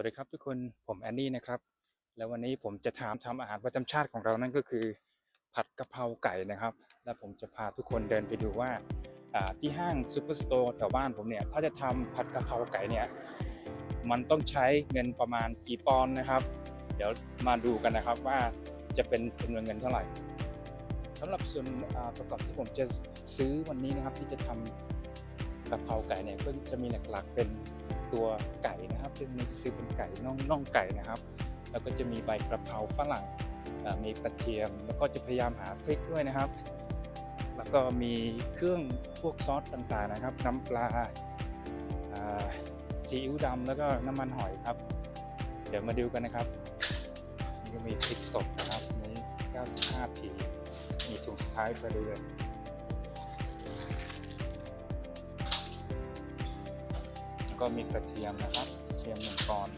วัสดีครับทุกคนผมแอนนี่นะครับ แล้ววันนี้ผมจะถามทำอาหารประจำชาติของเรานั่นก็คือ ผัดกะเพราไก่นะครับ และผมจะพาทุกคนเดินไปดูว่าที่ห้างซูเปอร์สโตร์แถวบ้านผมเนี่ยถ้าจะทำผัดกะเพราไก่เนี่ยมันต้องใช้เงินประมาณกี่ปอนด์นะครับ เดี๋ยวมาดูกันนะครับว่าจะเป็นจำนวนเงินเท่าไหร่สำหรับส่วนประกอบที่ผมจะซื้อวันนี้นะครับที่จะทำกะเพราไก่เนี่ยก็จะมีหลักๆเป็น ตัวไก่นะครับซึ่งนี่จะซื้อเป็นไก่น่องน่องไก่นะครับ แล้วก็จะมีใบกระเพราฝรั่งมีกระเทียม แล้วก็จะพยายามหาพริกด้วยนะครับ แล้วก็มีเครื่องพวกซอสต่างๆนะครับ น้ำปลาซีอิ๊วดำแล้วก็น้ำมันหอยครับ เดี๋ยวมาดูกันนะครับนี่ก็มีพริกสดนะครับนี้95ทีมีถุงสุดท้ายไปเลย ก็มีกระเทียมนะครับกระเทียมหนึ่งปอน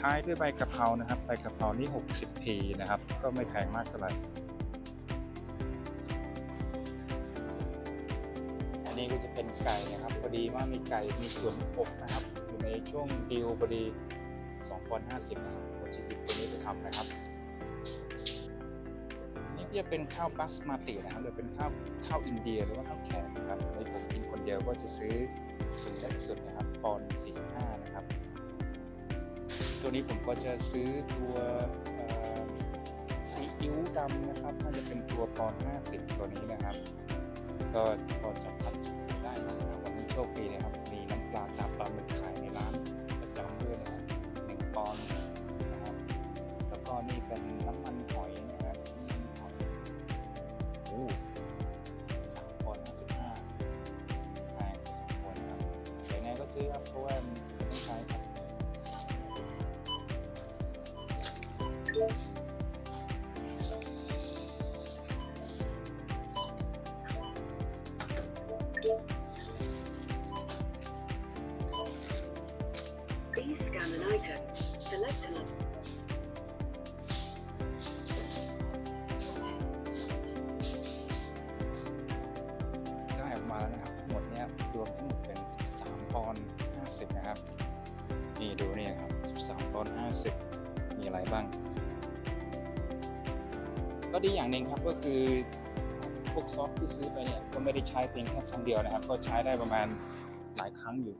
ท้ายด้วยใบกะเพรานะครับใบกะเพรานี่ 60ทีนะครับ ก็ไม่แพงมากเท่าไหร่อันนี้ก็จะเป็นไก่นะครับพอดีว่ามีไก่มีส่วนอกนะครับ อยู่ในช่วงดีลพอดี2,050นะครับผมจะหยิบตัวนี้ไปทำนะครับ จะเป็นข้าวบัสมาตินะครับหรือเป็นข้าวข้าวอินเดียหรือว่าข้าวแขกนะครับในผมกินคนเดียวก็จะซื้อส่วนเล็กสุดนะครับปอนด์45 นะครับ ตัวนี้ผมก็จะซื้อตัวซีอิ๊วดำนะครับน่าจะเป็นตัวปอนด์50 ตัวนี้นะครับ ก็พอจะพัดได้นะครับ ซื้อครับเพราะว่ามันต้องใช้ครับ Please scan an item. Select an item. ปอนด์50 นะครับ นี่ดูนี่ครับ 13ปอนด์50 มีอะไรบ้าง ก็ดีอย่างหนึ่งครับก็คือพวกซอสที่ซื้อไปเนี่ยก็ไม่ได้ใช้เพียงแค่ครั้งเดียวนะครับ ก็ใช้ได้ประมาณหลายครั้งอยู่